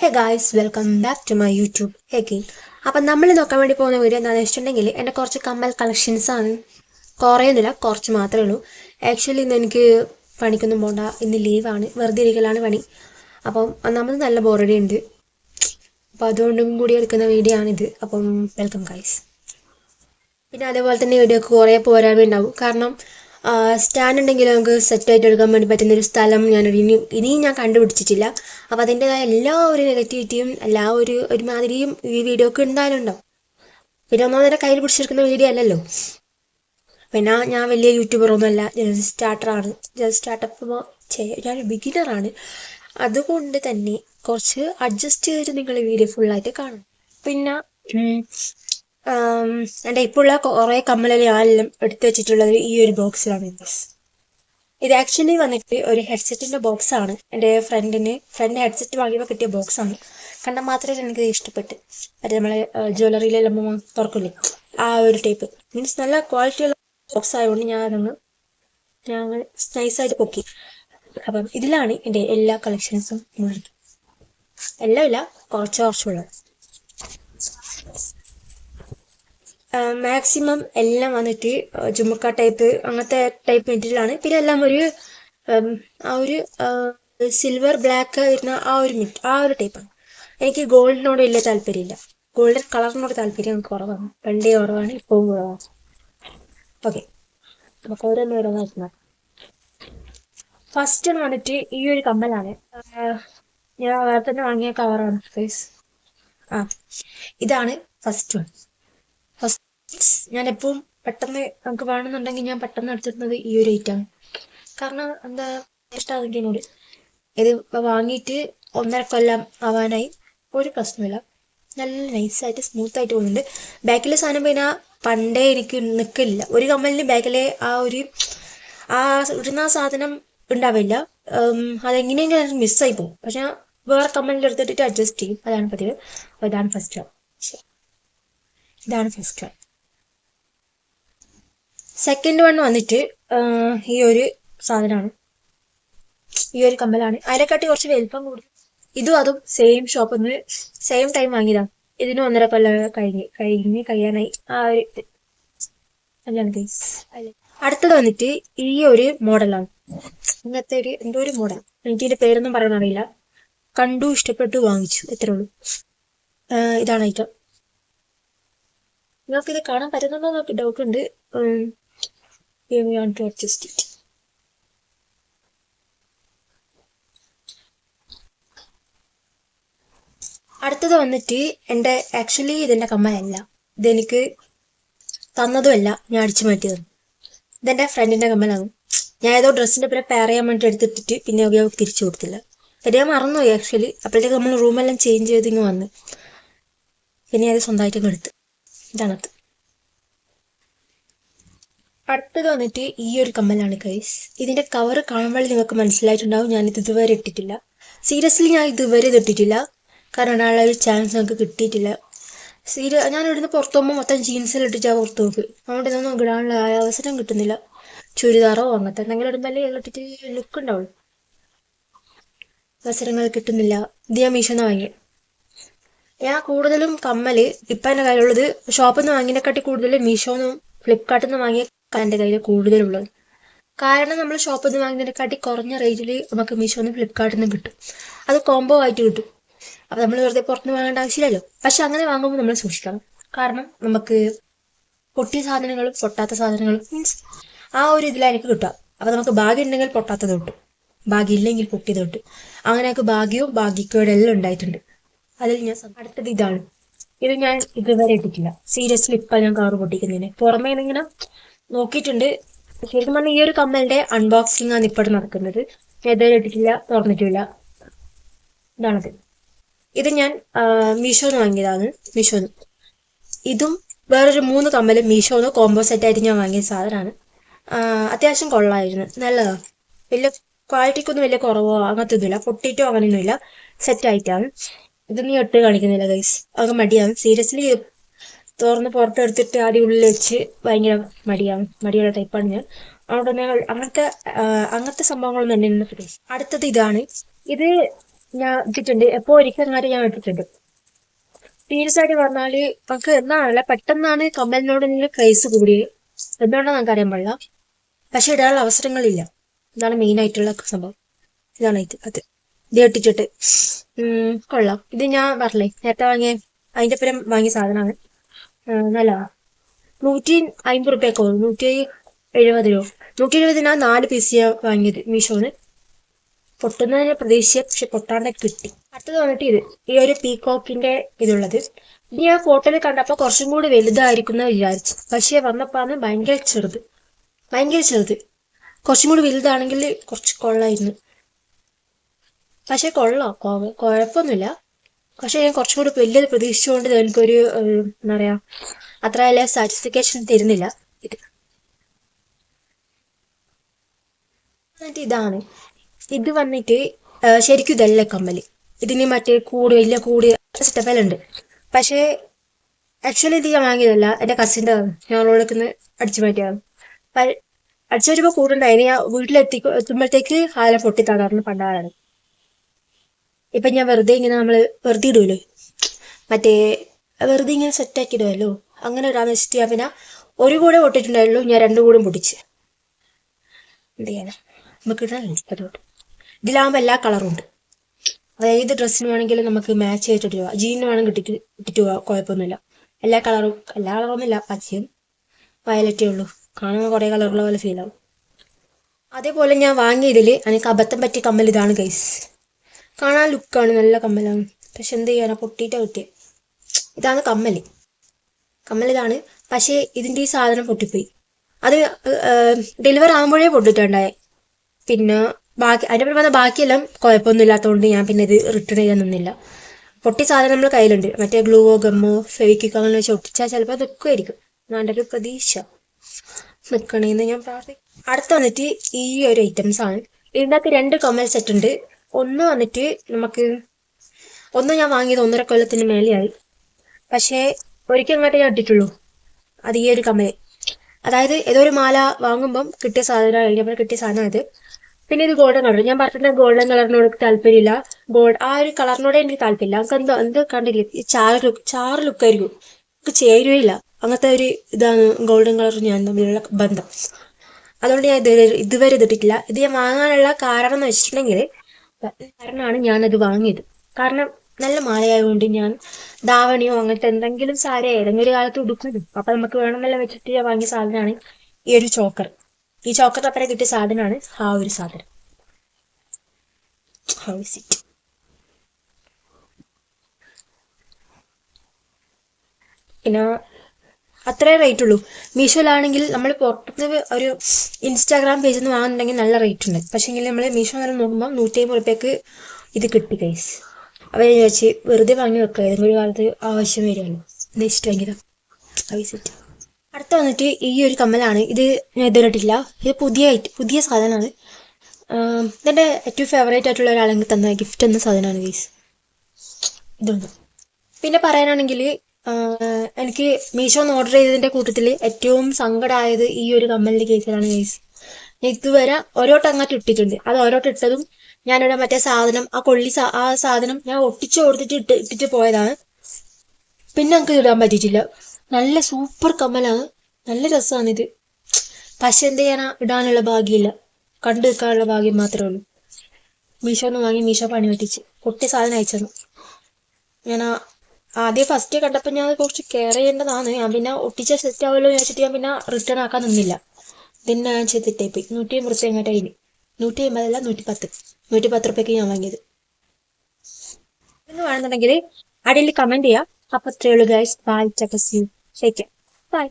Hey guys welcome back to my YouTube again അപ്പം നമ്മൾ നോക്കാൻ വേണ്ടി പോകുന്ന വീഡിയോ എന്താണെന്ന് വെച്ചിട്ടുണ്ടെങ്കിൽ എന്റെ കുറച്ച് കമ്മൽ കളക്ഷൻസ് ആണ്. കുറയുന്നില്ല കുറച്ച് മാത്രമേ ഉള്ളൂ. ആക്ച്വലി ഇന്ന് എനിക്ക് പണിക്കൊന്നും പോകണ്ട ഇന്ന് ലീവാണ് വെറുതെ ഇരിക്കലാണ് പണി. അപ്പം ഒന്നാമത് നല്ല ബോറടി ഉണ്ട്. അപ്പം അതുകൊണ്ടും കൂടി എടുക്കുന്ന വീഡിയോ ആണിത്. അപ്പം വെൽക്കം ഗായ്സ് പിന്നെ അതേപോലെ തന്നെ വീഡിയോക്ക് കുറേ പോരായ്മ ഉണ്ടാവും. കാരണം സ്റ്റാൻഡ് ഉണ്ടെങ്കിൽ നമുക്ക് സെറ്റായിട്ട് എടുക്കാൻ വേണ്ടി പറ്റുന്ന ഒരു സ്ഥലം ഞാൻ ഇനി ഇനിയും ഞാൻ കണ്ടുപിടിച്ചിട്ടില്ല. അപ്പോൾ അതിന്റെതായ എല്ലാ ഒരു നെഗറ്റിവിറ്റിയും എല്ലാ ഒരു ഒരുമാതിരിയും ഈ വീഡിയോക്ക് എന്തായാലും ഉണ്ടാവും പിന്നെ ഒന്നാമതെ കയ്യിൽ പിടിച്ചെടുക്കുന്ന വീഡിയോ അല്ലല്ലോ. പിന്നെ ഞാൻ വലിയ യൂട്യൂബറൊന്നും അല്ല ജസ്റ്റ് സ്റ്റാർട്ടറാണ് ജസ്റ്റ് സ്റ്റാർട്ടപ്പ് ഞാൻ ബിഗിനറാണ് അതുകൊണ്ട് തന്നെ കുറച്ച് അഡ്ജസ്റ്റ് ചെയ്തിട്ട് നിങ്ങൾ വീഡിയോ ഫുള്ളായിട്ട് കാണും പിന്നെ എന്റെ ഇപ്പോഴുള്ള കുറേ കമ്മലിൽ എടുത്തു വെച്ചിട്ടുള്ളത് ഈ ഒരു ബോക്സിലാണ് ഇത്. ആക്ച്വലി വന്നിട്ട് ഒരു ഹെഡ്സെറ്റിന്റെ ബോക്സ് ആണ്. എന്റെ ഫ്രണ്ടിന് ഫ്രണ്ട് ഹെഡ്സെറ്റ് വാങ്ങിയപ്പോൾ കിട്ടിയ ബോക്സ് ആണ്. കണ്ടാൽ മാത്രമേ എനിക്ക് ഇഷ്ടപ്പെട്ട്. അത് നമ്മളെ ജ്വല്ലറിയിലെല്ലാം തുറക്കില്ലേ? ആ ഒരു ടൈപ്പ് മീൻസ് നല്ല ക്വാളിറ്റിയുള്ള ബോക്സ് ആയതുകൊണ്ട് ഞാൻ അതൊന്ന് ഞാൻ നൈസായിട്ട് പൊക്കി. അപ്പം ഇതിലാണ് എന്റെ എല്ലാ കളക്ഷൻസും ഉള്ളത്. എല്ലാം ഇല്ല കുറച്ച് കുറച്ചുള്ളത് മാക്സിമം എല്ലാം വന്നിട്ട് ജുമുക്ക ടൈപ്പ് അങ്ങനത്തെ ടൈപ്പ് മെറ്റീരിയലാണ് പിന്നെ എല്ലാം ഒരു ആ ഒരു സിൽവർ ബ്ലാക്ക് വരുന്ന ആ ഒരു മിറ്റ് ആ ഒരു ടൈപ്പാണ് എനിക്ക് ഗോൾഡിനോട് വലിയ താല്പര്യമില്ല. ഗോൾഡൻ കളറിനോട് താല്പര്യം എനിക്ക് കുറവാണ്. പണ്ടേ കുറവാണ് ഇപ്പവും കുറവാണ്. ഓക്കെ നമുക്ക് ഓരോന്ന് ഓരോന്നായിട്ട് ഫസ്റ്റ് വന്നിട്ട് ഈ ഒരു കമ്മലാണ് ഞാൻ വേറെ തന്നെ വാങ്ങിയ കവറാണ് ഫേസ് ആ ഇതാണ് ഫസ്റ്റ് വൺ ഞാൻ എപ്പോഴും പെട്ടെന്ന് നമുക്ക് വേണമെന്നുണ്ടെങ്കിൽ ഞാൻ പെട്ടെന്ന് എടുത്തിരുന്നത് ഈ ഒരു ഐറ്റാണ് കാരണം എന്താ ഇഷ്ടമാണ് എന്നോട് ഇത് വാങ്ങിയിട്ട് ഒന്നര കൊല്ലം ആവാനായി. ഒരു പ്രശ്നമില്ല നല്ല നൈസായിട്ട് സ്മൂത്ത് ആയിട്ട് പോകുന്നുണ്ട്. ബാക്കിലെ സാധനം പിന്നെ പണ്ടേ എനിക്ക് നിൽക്കില്ല ഒരു കമ്മലിന് ബാക്കിലെ ആ ഒരു ആ ഇടുന്ന സാധനം ഉണ്ടാവില്ല. അതെങ്ങനെയെങ്കിലും മിസ്സായി പോകും. പക്ഷെ വേറെ കമ്മലിന്റെ എടുത്തിട്ട് അഡ്ജസ്റ്റ് ചെയ്യും. അതാണ് പതിവ്. അതാണ് ഫസ്റ്റ് ഇതാണ് ഫസ്റ്റ് സെക്കൻഡ് വൺ വന്നിട്ട് ഈ ഒരു സാധനമാണ് ഈ ഒരു കമ്മലാണ് അതിനെക്കാട്ടി കുറച്ച് വലിപ്പം കൂടുതൽ ഇതും അതും സെയിം ഷോപ്പിൽ നിന്ന് സെയിം ടൈം വാങ്ങിയതാണ് ഇതിന് ഒന്നര കൊല്ലം കഴിഞ്ഞ് കഴിഞ്ഞ് കഴിയാനായി. ആ ഒരു ഗൈസ് അടുത്തത് വന്നിട്ട് ഈ ഒരു മോഡലാണ്. ഇങ്ങനത്തെ ഒരു എന്തോ ഒരു മോഡൽ. എനിക്ക് ഇതിന്റെ പേരൊന്നും പറയാൻ അറിയില്ല. കണ്ടു ഇഷ്ടപ്പെട്ടു വാങ്ങിച്ചു. എത്രേ ഉള്ളൂ. ഇതാണ് ഐറ്റം നിങ്ങൾക്ക് ഇത് കാണാൻ പറ്റുന്നുണ്ടോ എന്നൊക്കെ ഡൗട്ട് ഉണ്ട്. To adjust it. അടുത്തത് വന്നിട്ട് എന്റെ ആക്ച്വലി ഇതെന്റെ കമ്മലല്ല ഇതെനിക്ക് തന്നതുമല്ല ഞാൻ അടിച്ചു മാറ്റിയതും. ഇതെന്റെ ഫ്രണ്ടിന്റെ കമ്മലാണ്. ഞാൻ ഏതോ ഡ്രസ്സിന്റെ പേരെ പെയർ ചെയ്യാൻ വേണ്ടി എടുത്തിട്ടിട്ട് പിന്നെ ഉപയോഗം തിരിച്ചു കൊടുത്തില്ല. പിന്നെ ഞാൻ മറന്നുപോയി ആക്ച്വലി അപ്പോഴത്തേക്ക് നമ്മൾ റൂമെല്ലാം ചേഞ്ച് ചെയ്ത് ഇങ്ങ് വന്ന്. പിന്നെ അത് സ്വന്തമായിട്ടൊക്കെ എടുത്ത്. ഇതാണത് അടുത്തത് വന്നിട്ട് ഈ ഒരു കമ്മലാണ് കൈസ് ഇതിന്റെ കവർ കാണുമ്പോൾ നിങ്ങൾക്ക് മനസ്സിലായിട്ടുണ്ടാവും ഞാൻ ഇത് ഇതുവരെ ഇട്ടിട്ടില്ല. സീരിയസ്ലി ഞാൻ ഇതുവരെ ഇത് ഇട്ടിട്ടില്ല. കാരണം ഒരാളെ ഒരു ചാൻസ് നമുക്ക് കിട്ടിയിട്ടില്ല. സീരിയ ഞാൻ ഇവിടുന്ന് പുറത്തു പോകുമ്പോൾ മൊത്തം ജീൻസിൽ ഇട്ടിട്ടാ പുറത്തു നോക്ക്. അതുകൊണ്ട് ഇതൊന്നും ഇടാനുള്ള അവസരം കിട്ടുന്നില്ല. ചുരിദാറോ അങ്ങനത്തെ എന്തെങ്കിലും ഇടുമ്പല്ലേ ഇട്ടിട്ട് ലുക്ക് ഉണ്ടാവുള്ളൂ. അവസരങ്ങൾ കിട്ടുന്നില്ല. ഇത് ഞാൻ മീഷോന്ന് വാങ്ങി ഞാൻ കൂടുതലും കമ്മൽ ഇപ്പം എന്റെ കയ്യിലുള്ളത് ഷോപ്പിൽ നിന്ന് വാങ്ങിയതിനെക്കാട്ടി കൂടുതൽ മീഷോന്നും ഫ്ലിപ്കാർട്ടിൽ നിന്ന് വാങ്ങിയ എന്റെ കയ്യിൽ കൂടുതലുള്ളത്. കാരണം നമ്മൾ ഷോപ്പിൽ നിന്ന് വാങ്ങുന്നതിനെക്കാട്ടി കുറഞ്ഞ റേറ്റിൽ നമുക്ക് മീഷോന്ന് ഫ്ലിപ്കാർട്ടിൽ നിന്ന് കിട്ടും. അത് കോംബോ ആയിട്ട് കിട്ടും. അപ്പോൾ നമ്മൾ വെറുതെ പുറത്തുനിന്ന് വാങ്ങേണ്ട ആവശ്യമില്ലല്ലോ. പക്ഷെ അങ്ങനെ വാങ്ങുമ്പോൾ നമ്മൾ സൂക്ഷിക്കണം. കാരണം നമുക്ക് പൊട്ടിയ സാധനങ്ങളും പൊട്ടാത്ത സാധനങ്ങളും മീൻസ് ആ ഒരു ഇതിലായിരിക്കും കിട്ടുക. അപ്പോൾ നമുക്ക് ഭാഗ്യം ഉണ്ടെങ്കിൽ പൊട്ടാത്തത് കിട്ടും. ഭാഗ്യം ഇല്ലെങ്കിൽ പൊട്ടിയത് കിട്ടും. അങ്ങനെയൊക്കെ ഭാഗ്യവും ഭാഗ്യക്കേടും എല്ലാം ഉണ്ടായിട്ടുണ്ട്. അതിൽ ഞാൻ അടുത്തത് ഇതാണ്. ഇത് ഞാൻ ഇതുവരെ ഇട്ടിട്ടില്ല. സീരിയസ്ലി ഇപ്പം ഞാൻ കവർ പൊട്ടിക്കുന്നതിന്. പുറമേ ഇങ്ങനെ നോക്കിയിട്ടുണ്ട്. ശരിക്കും പറഞ്ഞാൽ ഈ ഒരു കമ്മലിന്റെ അൺബോക്സിംഗ് ആണ് ഇപ്പോൾ നടക്കുന്നത്. ഞാൻ ഇട്ടിട്ടില്ല തുറന്നിട്ടില്ല. ഇതാണത്. ഇത് ഞാൻ മീഷോന്ന് വാങ്ങിയതാണ്. മീഷോന്ന്. ഇതും വേറൊരു മൂന്ന് കമ്മലും മീഷോന്ന് കോംബോ സെറ്റ് ആയിട്ട് ഞാൻ വാങ്ങിയ സാധനമാണ്. അത്യാവശ്യം കൊള്ളായിരുന്നു. നല്ലതാണ് വലിയ ക്വാളിറ്റിക്കൊന്നും വലിയ കുറവോ അങ്ങനത്തെ ഒന്നുമില്ല പൊട്ടിയിട്ടോ അങ്ങനെയൊന്നുമില്ല. സെറ്റ് ആയിട്ടാണ്. ഇതൊന്നും ഒട്ടും കാണിക്കുന്നില്ല ഗൈസ് അതൊക്കെ മടിയാണ്. സീരിയസ്ലി തുറന്ന് പുറത്തെടുത്തിട്ട് ആദ്യം ഉള്ളിൽ വെച്ച് ഭയങ്കര മടിയാണ്. മടിയുള്ള ടൈപ്പാണ് ഞാൻ. അതുകൊണ്ട് തന്നെ അങ്ങനത്തെ അങ്ങനത്തെ സംഭവങ്ങളൊന്നും എന്നെ അടുത്തത് ഇതാണ്. ഇത് ഞാൻ ഇട്ടിട്ടുണ്ട്. എപ്പോ അങ്ങാട്ട് ഞാൻ ഇട്ടിട്ടുണ്ട്. സീരിയസ് ആയിട്ട് പറഞ്ഞാൽ നമുക്ക് എന്നാണല്ലേ പെട്ടെന്നാണ് കമ്മലിനോട് ക്രൈസ് കൂടിയത്. എന്തുകൊണ്ടാണ് നമുക്ക് അറിയാൻ പാടില്ല. പക്ഷെ ഇടാനുള്ള അവസരങ്ങളില്ല. ഇതാണ് മെയിൻ ആയിട്ടുള്ള സംഭവം. ഇതാണ് ഇത്. അത്. ഇത് കെട്ടിച്ചിട്ട് ഉം കൊള്ളാം. ഇത് ഞാൻ പറഞ്ഞേ നേരത്തെ വാങ്ങിയ അതിന്റെ പേരം വാങ്ങിയ സാധനമാണ്. നല്ലതാ നൂറ്റി അമ്പത് റുപ്യൊക്കെ ഉള്ളൂ നൂറ്റി എഴുപത് രൂപ. നൂറ്റി എഴുപതിനാ നാല് പീസ് ഞാൻ വാങ്ങിയത് മീഷോന്ന്. പൊട്ടുന്നതിനെ പ്രതീക്ഷിച്ച പക്ഷെ പൊട്ടാണ്ട് കിട്ടി. അടുത്തത് വന്നിട്ട് ഇത് ഈ ഒരു പീകോക്കിന്റെ ഇതുള്ളത്. ഇനി ഞാൻ ഫോട്ടോയിൽ കണ്ടപ്പോൾ കുറച്ചും കൂടി വലുതായിരിക്കും എന്ന് വിചാരിച്ചു. പക്ഷെ വന്നപ്പോഴാണ് ഭയങ്കര ചെറുത്. ഭയങ്കര ചെറുത്. കുറച്ചും കൂടി വലുതാണെങ്കിൽ കുറച്ച് കൊള്ളായിരുന്നു. പക്ഷെ കൊള്ളാം. കുഴപ്പമൊന്നുമില്ല പക്ഷെ ഞാൻ കുറച്ചും കൂടി വലിയത് പ്രതീക്ഷിച്ചുകൊണ്ട് എനിക്കൊരു എന്താ പറയാ അത്ര വലിയ സാറ്റിസ്ഫിക്കേഷൻ തരുന്നില്ല. ഇത് എന്നിട്ട് ഇതാണ്. ഇത് വന്നിട്ട് ശരിക്കും ഇതല്ല കമ്മൽ. ഇതിന് മറ്റേ കൂട് വലിയ കൂട് ഉണ്ട്. പക്ഷേ ആക്ച്വലി ഇത് ഞാൻ വാങ്ങിയതല്ല. എന്റെ കസിന്റെ ഞാൻ അവളോടൊക്കെ അടിച്ചു മാറ്റിയാണ് അടിച്ചു വരുമ്പോൾ കൂടുണ്ടായിരുന്നു ഞാൻ വീട്ടിലെത്തി എത്തുമ്പോഴത്തേക്ക് ആല പൊട്ടി തകർന്ന് പണ്ടാറാണ് ഇപ്പൊ ഞാൻ വെറുതെ ഇങ്ങനെ നമ്മൾ വെറുതെ ഇടുമല്ലോ മറ്റേ വെറുതെ ഇങ്ങനെ സെറ്റ് ആക്കി ഇടുമല്ലോ അങ്ങനെ ഇടാന്ന് വെച്ചിട്ട് ഞാൻ പിന്നെ ഒരു കൂടെ പൊട്ടിട്ടുണ്ടായുള്ളൂ ഞാൻ രണ്ടു കൂടെ പൊട്ടിച്ച്. എന്ത് ചെയ്യാനാ? നമുക്ക് ഇടാനല്ലേ അതുകൊണ്ട് എല്ലാ കളറും ഉണ്ട്. അതായത് ഏത് ഡ്രസ്സിന് വേണമെങ്കിലും നമുക്ക് മാച്ച് ചെയ്തിട്ട് പോവാം ജീനിന് വേണമെങ്കിൽ ഇട്ടിട്ട് ഇട്ടിട്ട് പോവാം കുഴപ്പമൊന്നുമില്ല. എല്ലാ കളറും എല്ലാ കളറൊന്നുമില്ല പച്ചയും വയലറ്റേ ഉള്ളൂ. കാണുന്ന കുറേ കളറുള്ള പോലെ ഫീൽ ആവും. അതേപോലെ ഞാൻ വാങ്ങിയതിൽ എനിക്ക് അബദ്ധം പറ്റിയ കമ്മൽ ഇതാണ് ഗൈസ് കാണാൻ ലുക്കാണ് നല്ല കമ്മലാണ്. പക്ഷെ എന്ത് ചെയ്യാനാ? പൊട്ടിയിട്ട് കിട്ടിയത് ഇതാണ് കമ്മൽ കമ്മൽ ഇതാണ് പക്ഷേ ഇതിന്റെ ഈ സാധനം പൊട്ടിപ്പോയി. അത് ഡെലിവർ ആകുമ്പോഴേ പൊട്ടിട്ടുണ്ടായി പിന്നെ ബാക്കി അതിന്റെ പിന്നെ വന്ന ബാക്കിയെല്ലാം കുഴപ്പമൊന്നും ഇല്ലാത്തതുകൊണ്ട് ഞാൻ പിന്നെ ഇത് റിട്ടേൺ ചെയ്യാൻ നിന്നില്ല. പൊട്ടി സാധനം നമ്മൾ കയ്യിലുണ്ട്. മറ്റേ ഗ്ലൂവോ ഗമ്മോ ഫെവിക്കോ അങ്ങനെ വെച്ച് ഒട്ടിച്ചാൽ ചിലപ്പോൾ നിൽക്കുമായിരിക്കും എന്നാന്റെ ഒരു പ്രതീക്ഷ. നിൽക്കണേന്ന് ഞാൻ പ്രാർത്ഥിക്കും അടുത്ത വന്നിട്ട് ഈ ഒരു ഐറ്റംസ് ആണ്. ഇതിനകത്ത് രണ്ട് കമ്മൽ സെറ്റ് ഉണ്ട്. ഒന്ന് വന്നിട്ട് നമുക്ക് ഒന്ന് ഞാൻ വാങ്ങിയത് ഒന്നര കൊല്ലത്തിന് മേലെയായി. പക്ഷേ ഒരിക്കൽ അങ്ങോട്ട് ഞാൻ ഇട്ടിട്ടുള്ളൂ. അത് ഈ ഒരു കമ്മൽ അതായത് ഏതോ ഒരു മാല വാങ്ങുമ്പം കിട്ടിയ സാധനം കഴിഞ്ഞപ്പോൾ കിട്ടിയ സാധനം അത്. പിന്നെ ഇത് ഗോൾഡൻ കളർ ഞാൻ പറഞ്ഞിട്ടുണ്ട് ഗോൾഡൻ കളറിനോട് എനിക്ക് താല്പര്യമില്ല. ഗോൾഡ് ആ ഒരു കളറിനോട് എനിക്ക് താല്പര്യമില്ല. നമുക്ക് എന്തോ എന്ത് കണ്ടില്ല? ഈ ചാറ് ലുക്ക് ചാറ് ലുക്കായിരിക്കും നമുക്ക് ചേരുകയില്ല അങ്ങനത്തെ ഒരു ഇതാണ് ഗോൾഡൻ കളർ ഞാൻ തമ്മിലുള്ള ബന്ധം. അതുകൊണ്ട് ഞാൻ ഇതുവരെ ഇതുവരെ ഇതിട്ടിട്ടില്ല. ഇത് ഞാൻ വാങ്ങാനുള്ള കാരണം എന്ന് വെച്ചിട്ടുണ്ടെങ്കിൽ കാരണമാണ് ഞാനത് വാങ്ങിയത്. കാരണം നല്ല മാലയായതുകൊണ്ട് ഞാൻ ദാവണിയോ അങ്ങനത്തെ എന്തെങ്കിലും സാരി ഏതെങ്കിലും ഒരു കാലത്ത് ഉടുക്കുന്നു അപ്പൊ നമുക്ക് വേണമെന്നല്ല വെച്ചിട്ട് ഞാൻ വാങ്ങിയ സാധനമാണ് ഈ ഒരു ചോക്കർ. ഈ ചോക്കർ അപ്പനെ കിട്ടിയ സാധനമാണ് ആ ഒരു സാധനം? പിന്നെ അത്രേ റേറ്റ് ഉള്ളൂ മീഷോയിലാണെങ്കിൽ നമ്മൾ പുറത്തുനിന്ന് ഒരു ഇൻസ്റ്റാഗ്രാം പേജിൽ നിന്ന് വാങ്ങുന്നുണ്ടെങ്കിൽ നല്ല റേറ്റ് ഉണ്ട് പക്ഷേങ്കിൽ നമ്മൾ മീഷോ നേരം നോക്കുമ്പോൾ നൂറ്റി അമ്പത് റുപ്യക്ക് ഇത് കിട്ടി കൈസ് അവർ വിചാരിച്ച് വെറുതെ വാങ്ങി വെക്കുക ഏതെങ്കിലും ഒരു കാലത്ത് ആവശ്യം വരുമല്ലോ ഇത് ഇഷ്ടമെങ്കിൽ വിസിറ്റ് അടുത്ത വന്നിട്ട് ഈ ഒരു കമ്മലാണ്. ഇത് ഞാൻ ഇതുവരെ ഇട്ടില്ല ഇത് പുതിയ പുതിയ സാധനമാണ്. ഇതെന്റെ ഏറ്റവും ഫേവറേറ്റ് ആയിട്ടുള്ള ഒരാളെങ്കിൽ തന്ന ഗിഫ്റ്റ് എന്ന സാധനമാണ് ഗൈസ് ഇതുണ്ട്. പിന്നെ പറയാനാണെങ്കിൽ എനിക്ക് മീഷോന്ന് ഓർഡർ ചെയ്തതിന്റെ കൂട്ടത്തിൽ ഏറ്റവും സങ്കടമായത് ഈ ഒരു കമ്മലിന്റെ കേസിലാണ് ഗൈസ് ഇതുവരെ ഓരോ അങ്ങോട്ട് ഇട്ടിട്ടുണ്ട്. അത് ഓരോട്ട് ഇട്ടതും ഞാനിവിടെ മറ്റേ സാധനം ആ കൊള്ളി ആ സാധനം ഞാൻ ഒട്ടിച്ചു കൊടുത്തിട്ട് ഇട്ട് ഇട്ടിട്ട് പോയതാണ്. പിന്നെ നമുക്ക് ഇടാൻ പറ്റിയിട്ടില്ല. നല്ല സൂപ്പർ കമ്മലാണ്. നല്ല രസമാണ് ഇത് പക്ഷെ എന്ത് ചെയ്യാനാ? ഇടാനുള്ള ഭാഗ്യമില്ല. കണ്ടു നിൽക്കാനുള്ള ഭാഗ്യം മാത്രമേ ഉള്ളൂ. മീഷോന്ന് വാങ്ങി മീഷോ പണി പറ്റിച്ച് പൊട്ടിയ സാധനം അയച്ചു ഞാൻ ആ- ആദ്യം ഫസ്റ്റ് കണ്ടപ്പോൾ ഞാൻ കുറച്ച് കെയർ ചെയ്യേണ്ടതാണ്. ഞാൻ പിന്നെ ഒട്ടിച്ച സെറ്റ് ആവുമല്ലോ ചോദിച്ചിട്ട് ഞാൻ പിന്നെ റിട്ടേൺ ആക്കാൻ നിന്നില്ല. പിന്നെ ഞാൻ ചെയ്തിട്ടേ പോയി. നൂറ്റി അമ്പത് റുപ്യ എങ്ങോട്ട് അതിന് നൂറ്റി അമ്പതല്ല നൂറ്റി പത്ത്. നൂറ്റി പത്ത് റുപ്യക്ക് ഞാൻ വാങ്ങിയത്. എന്ന് വേണമെന്നുണ്ടെങ്കിൽ അടിയിൽ കമന്റ് ചെയ്യാം. അപ്പൊ അത്രയുള്ളൂ ഗൈസ് ബൈ ടേക്ക് ബൈ